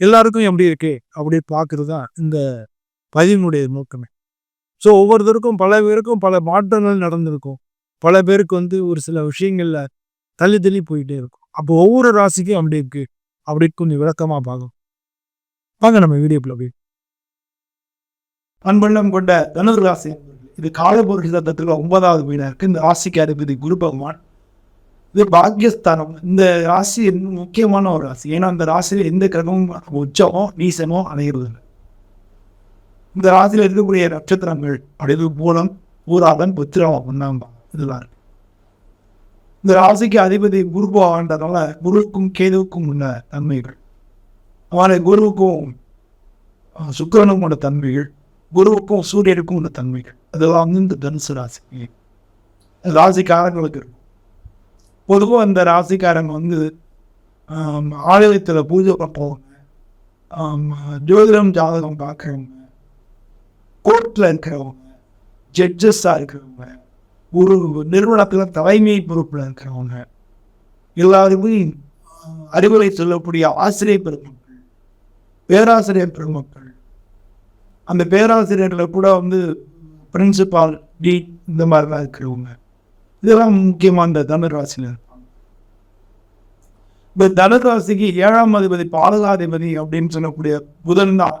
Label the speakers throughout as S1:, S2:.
S1: எல்லாருக்கும் எப்படி இருக்கு அப்படி பார்க்கறது தான் இந்த பதிவினுடைய நோக்கமே. ஸோ ஒவ்வொருத்தருக்கும் பல பேருக்கும் பல மாற்றங்கள் நடந்திருக்கும். பல பேருக்கு வந்து ஒரு சில விஷயங்கள்ல தள்ளி தள்ளி போயிட்டே இருக்கும். அப்போ ஒவ்வொரு ராசிக்கும் அப்படி இருக்கு. அப்படி கொஞ்சம் விளக்கமா பார்க்கும் வாங்க நம்ம வீடியோக்குள்ள போய்.
S2: அன்பெல்லாம் கொண்ட தனுர் ராசி. இது காலபுருஷ தத்துவத்தில் ஒன்பதாவது வீடாக இருக்கு. இந்த ராசிக்கு அதிபதி குரு பகவான். இது பாக்கியஸ்தானம். இந்த ராசி முக்கியமான ஒரு ராசி. ஏன்னா அந்த ராசியில் எந்த கிரகமும் உச்சமோ நீசமோ அணைகிறது இந்த ராசியில் இருக்கக்கூடிய நட்சத்திரங்கள் அப்படி பூலம் பூராதன் புத்திரம் ஒன்னாம் இதெல்லாம் இந்த ராசிக்கு அதிபதி குரு குருவுக்கும் கேதுவுக்கும் உள்ள தன்மைகள். அவனை குருவுக்கும் சுக்கரனுக்கும் உள்ள தன்மைகள். குருவுக்கும் சூரியனுக்கும் உள்ள தன்மைகள். அதெல்லாம் வந்து இந்த தனுசு ராசி. ராசிக்காரங்களுக்கு இருக்கும். பொதுவாக இந்த ராசிக்காரங்க வந்து ஆலயத்தில் பூஜை பண்ணுறவங்க ஜோதிடம் ஜாதகம் பார்க்குறவங்க கோர்ட்டில் இருக்கிறவங்க ஜட்ஜஸ்ஸாக இருக்கிறவங்க ஒரு நிறுவனத்தில் தலைமை பொறுப்பில் இருக்கிறவங்க எல்லாருமே அறிவுரை சொல்லக்கூடிய ஆசிரியர் பெருமக்கள் பேராசிரியர் பெருமக்கள். அந்த பேராசிரியர்களை கூட வந்து பிரின்சிபால் டி இந்த மாதிரிலாம் இருக்கிறவங்க. இதெல்லாம் முக்கியமாக இந்த தனுராசியில் இருப்பாங்க இந்த தனுராசிக்கு ஏழாம் அதிபதி பாலகாதிபதி அப்படின்னு சொல்லக்கூடிய புதன் தான்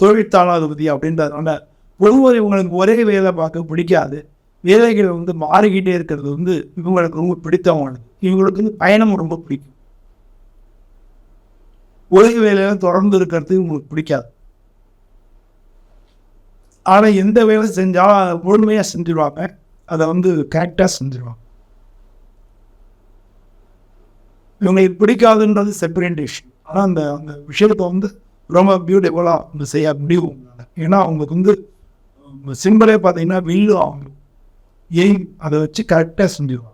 S2: தொழிற்சாலாதிபதி அப்படின்றதுனால பொதுவாக இவங்களுக்கு ஒரே வேலை பார்க்க பிடிக்காது. வேலைகள் வந்து மாறிக்கிட்டே இருக்கிறது வந்து இவங்களுக்கு ரொம்ப பிடித்தமானது. இவங்களுக்கு வந்து பயணம் ரொம்ப பிடிக்கும். ஒரே வேலையில தொடர்ந்து இருக்கிறது உங்களுக்கு பிடிக்காது. ஆனால் எந்த வேலை செஞ்சாலும் அதை முழுமையாக செஞ்சிருவாங்க. அதை வந்து கேரக்டாக செஞ்சிருவாங்க இவங்களுக்கு பிடிக்காதுன்றது செப்பரேட் ஆனால் அந்த அந்த விஷயத்தை வந்து ரொம்ப பியூட்டிஃபுல்லாக வந்து செய்ய முடியும் ஏன்னா அவங்களுக்கு வந்து சிம்பிளே பார்த்தீங்கன்னா வில்லு ஆகும் ஏன்? அதை வச்சு கரெக்டாக செஞ்சிருவாங்க.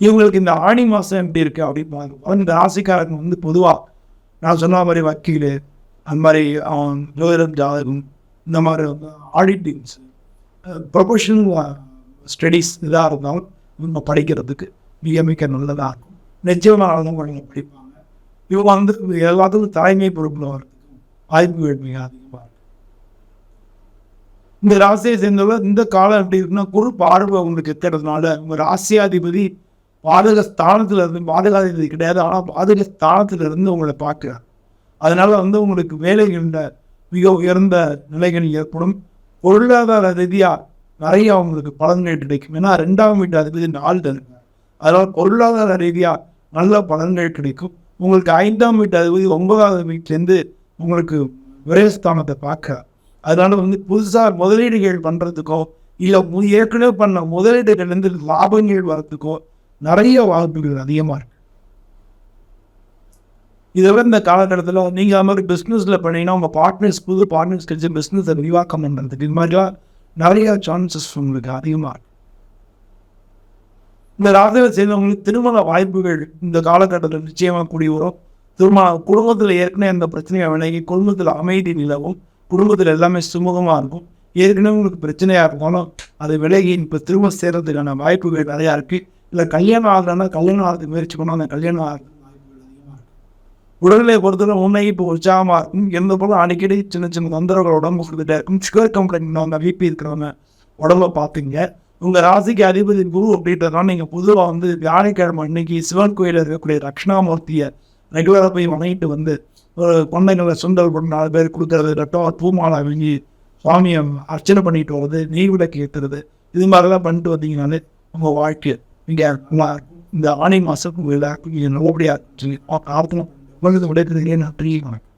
S2: இவங்களுக்கு இந்த ஆணி மாதம் எப்படி இருக்குது அப்படின்னு பார்த்து இந்த ராசிக்காரங்க வந்து பொதுவாக நான் சொன்ன மாதிரி வக்கீல் அந்த மாதிரி அவன் ஜோதிடம் ஜாதகம் இந்த மாதிரி வந்து ஆடிட்டிங்ஸ் ப்ரொஃபஷனல் ஸ்டடீஸ் இதாக இருந்தாலும் இவங்க படிக்கிறதுக்கு மிக மிக நல்லதாக இருக்கும். நிச்சயமாக குழந்தைங்க படிப்பாங்க. இவங்க வந்து எல்லாத்துக்கும் தலைமை பொறுப்பில் வர்றதுக்கு வாய்ப்புகள் மிக அதிகமாக இருக்கும் இந்த ராசியை சேர்ந்தவங்க இந்த காலம் எப்படி இருக்குன்னா குரு பார்வை உங்களுக்கு இருக்கிறதுனால உங்க ராசியாதிபதி பாதக ஸ்தானத்தில் இருந்து பாதகாதிபதி கிடையாது ஆனால் பாதக ஸ்தானத்தில் இருந்து உங்களை பார்க்கிறார். அதனால் வந்து உங்களுக்கு வேலைகளில் மிக உயர்ந்த நிலைகள் ஏற்படும். பொருளாதார ரீதியாக நிறைய அவங்களுக்கு பலன்கள் கிடைக்கும். ஏன்னா ரெண்டாம் வீட்டு அதிபதி நாள் தருங்க அதனால் பொருளாதார ரீதியாக நல்ல பலன்கள் கிடைக்கும். உங்களுக்கு ஐந்தாம் வீட்டு அதிபதி ஒன்பதாவது வீட்டிலேருந்து உங்களுக்கு விரயஸ்தானத்தை பார்க்க. அதனால வந்து புதுசாக முதலீடுகள் பண்ணுறதுக்கோ இல்லை ஏற்கனவே பண்ண முதலீடுகள்லேருந்து லாபங்கள் வர்றதுக்கோ நிறைய வாய்ப்புகள் அதிகமாக இருக்கு. இதை விட இந்த காலகட்டத்தில் நீங்கள் அது மாதிரி பிஸ்னஸில் பண்ணீங்கன்னா உங்கள் பார்ட்னர்ஸ் புது பார்ட்னர்ஸ் கிடைச்சி பிஸ்னஸை விரிவாக்கம் பண்ணுறதுக்கு இது மாதிரிலாம் நிறைய சான்சஸ் உங்களுக்கு அதிகமாக இந்த ராசியை சேர்ந்தவங்களுக்கு திருமண வாய்ப்புகள் இந்த காலகட்டத்தில் நிச்சயமாக கூடி வரும். திருமண குடும்பத்தில் ஏற்கனவே அந்த பிரச்சனையை விலகி குடும்பத்தில் அமைதி நிலவும். குடும்பத்தில் எல்லாமே சுமூகமாக இருக்கும். ஏற்கனவே உங்களுக்கு பிரச்சனையாக இருந்தாலும் அது விலகி இப்போ திரும்ப சேர்கிறதுக்கான வாய்ப்புகள் நிறையா இருக்குது இல்லை கல்யாணம் ஆகலைன்னா கல்யாணம் ஆகிறதுக்கு முயற்சி பண்ணால் அந்த கல்யாணம் ஆகுது உடல்நிலை பொறுத்தவரை உண்மை இப்போ உற்சாகமாக இருக்கும் எந்த போல அடிக்கடி சின்ன சின்ன தொந்தரவுகள் உடம்பு கொடுத்துட்டே இருக்கும் சுகர் கம்ப்ளைண்ட் அவங்க விபி இருக்கிறவங்க உடம்ப பார்த்துங்க உங்கள் ராசிக்கு அதிபதி குரு அப்படின்றதுனால நீங்கள் பொதுவாக வந்து வியாழக்கிழமை அன்னைக்கு சிவன் கோயிலில் இருக்கக்கூடிய ரக்ஷணாமூர்த்தியை ரெகுலராக போய் வணங்கிட்டு வந்து ஒரு கொண்டைங்களை சுண்டல் பண்ண நாலு பேர் கொடுக்கறது ரத்தம் பூமாலை வாங்கி சுவாமியை அர்ச்சனை பண்ணிட்டு வர்றது நெய் விளக்கு ஏற்றுறது இது மாதிரிலாம் பண்ணிட்டு வந்தீங்கனாலே உங்கள் வாழ்க்கை நீங்கள் இந்த ஆணி மாதம் உங்களுக்கு நல்லபடியாக சொல்லி பிரார்த்தனை உங்களுக்கு விடைபெறுகிறேன் நன்றி வணக்கம்